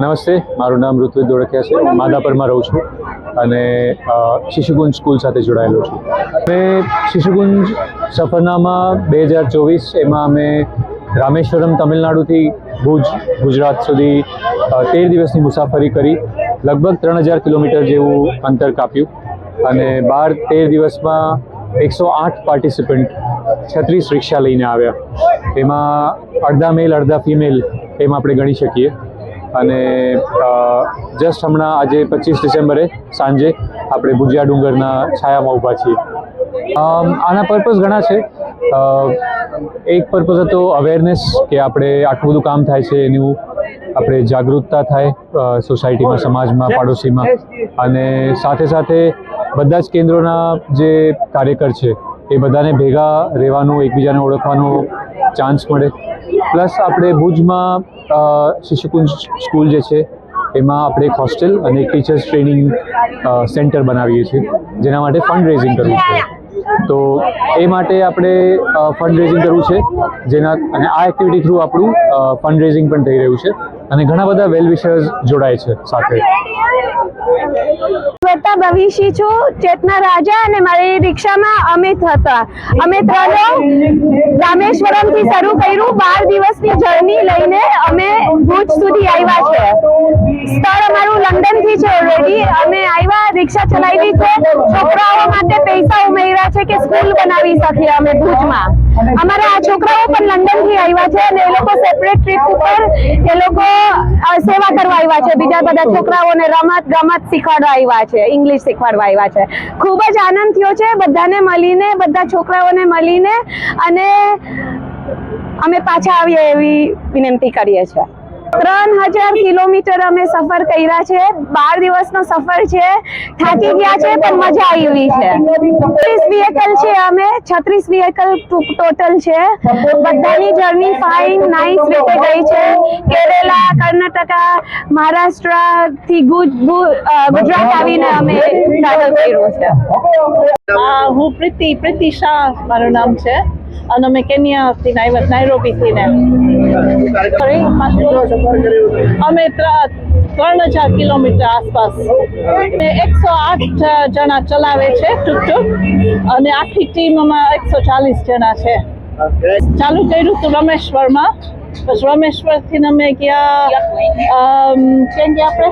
નમસ્તે, મારું નામ ઋત્વિક દોડકિયા છે. હું માધાપરમાં રહું છું અને શિશુગુંજ સ્કૂલ સાથે જોડાયેલો છું. અમે શિશુગુંજ સફરનામાં બે હજાર ચોવીસ એમાં અમે રામેશ્વરમ તમિલનાડુથી ભુજ, ગુજરાત સુધી તેર દિવસની મુસાફરી કરી. લગભગ ત્રણ હજાર કિલોમીટર જેવું અંતર કાપ્યું અને બાર તેર દિવસમાં એકસો આઠ પાર્ટિસિપન્ટ છત્રીસ રિક્ષા લઈને આવ્યા. એમાં અડધા મેલ અડધા ફિમેલ એમ આપણે ગણી શકીએ. અને જસ્ટ હમણાં આજે પચીસ ડિસેમ્બરે સાંજે આપણે ભુજિયા ડુંગરના છાયામાં ઊભા છીએ. આના પર્પઝ ઘણા છે. એક પર્પઝ હતો અવેરનેસ કે આપણે આટલું બધું કામ થાય છે, એનું આપણે જાગૃતતા થાય સોસાયટીમાં સમાજમાં, પાડોશીમાં. અને સાથે સાથે બધા જ કેન્દ્રોના જે કાર્યકર છે, એ બધાને ભેગા રહેવાનું, એકબીજાને ઓળખવાનો ચાન્સ મળે. પ્લસ આપણે ભુજમાં શિશુકુંજ સ્કૂલ જે છે, એમાં આપણે એક હોસ્ટેલ અને ટીચર્સ ટ્રેનિંગ સેન્ટર બનાવીએ છીએ, જેના માટે ફંડ રેઝિંગ કરવું છે. તો એ માટે આપણે ફંડ રેઝિંગ કરવું છે, જેના, અને આ એક્ટિવિટી થ્રુ આપણું ફંડ રેઝિંગ પણ થઈ રહ્યું છે, અને ઘણા બધા વેલ વિશર્સ જોડાય છે સાથે. શ્વેતા ભવિષ્ય છું, ચેતના રાજા અને મારી રિક્ષામાં અમિત હતા. અમે ત્રણો રામેશ્વરમથી શરૂ કર્યું, બાર દિવસની જર્ની લઈને અમે ભુજ સુધી આવ્યા છે. સ્થળ અમારું લંડનથી છે ઓલરેડી અમે આવ્યા રિક્ષા ચલાવી છે. છોકરાઓ માટે પૈસા ઉમેર્યા છે કે સ્કૂલ બનાવી શકીએ અમે ભુજમાં. અમારા આ છોકરાઓ પણ લંડનથી આવ્યા છે અને એ લોકો સેપરેટ ટ્રીપ ઉપર એ લોકો સેવા કરવા આવ્યા છે. બીજા બધા છોકરાઓને રમત ગમત શીખવાડવા આવ્યા છે ઇંગ્લિશ શીખવાડવા આવ્યા છે. ખૂબ જ આનંદ થયો છે બધાને મળીને, બધા છોકરાઓને મળીને અને અમે પાછા આવીએ એવી વિનંતી કરીએ છીએ. ત્રણ હજાર કિલોમીટર અમે સફર કર્યા છે. બાર દિવસનો સફર છે. થાકી ગયા છે, પણ મજા આવી છે. છત્રીસ વ્હીકલ છે અમે. છત્રીસ વ્હીકલ ટોટલ છે. બધાની જર્ની ફાઇન નાઇસ રીતે ગઈ છે. કેરેલા, કર્ણાટકા મહારાષ્ટ્રથી ગુજરાત આવીને અમે ટ્રાવેલ કર્યું છે. હું પ્રીતિ પ્રીતિ શાહ, મારું નામ છે. અને અમે કેન્યાથી આવ્યા નાઇરોબીથી ને અમે ત્રણ હજાર કિલોમીટર આસપાસ. એકસો આઠ જણા ચલાવે છે ટુક ટુક અને આખી ટીમમાં એકસો ચાલીસ જણા છે. ચાલુ કર્યું હતું રમેશ્વરમાં. પછી રમેશ્વરથી અમે ગયા અમ, ક્યાં ગયા આપણે?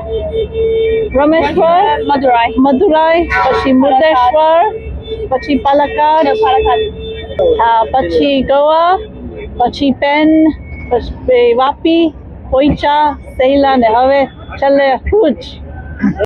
રમેશ્વર મદુરાઈ મદુરાઈ પછી મુર્દેશ્વર પછી પાલકાડ હા પછી ગોવા પછી પેન પછી વાપી પોઈચા સહેલા ને હવે છેલ્લે ભુજ.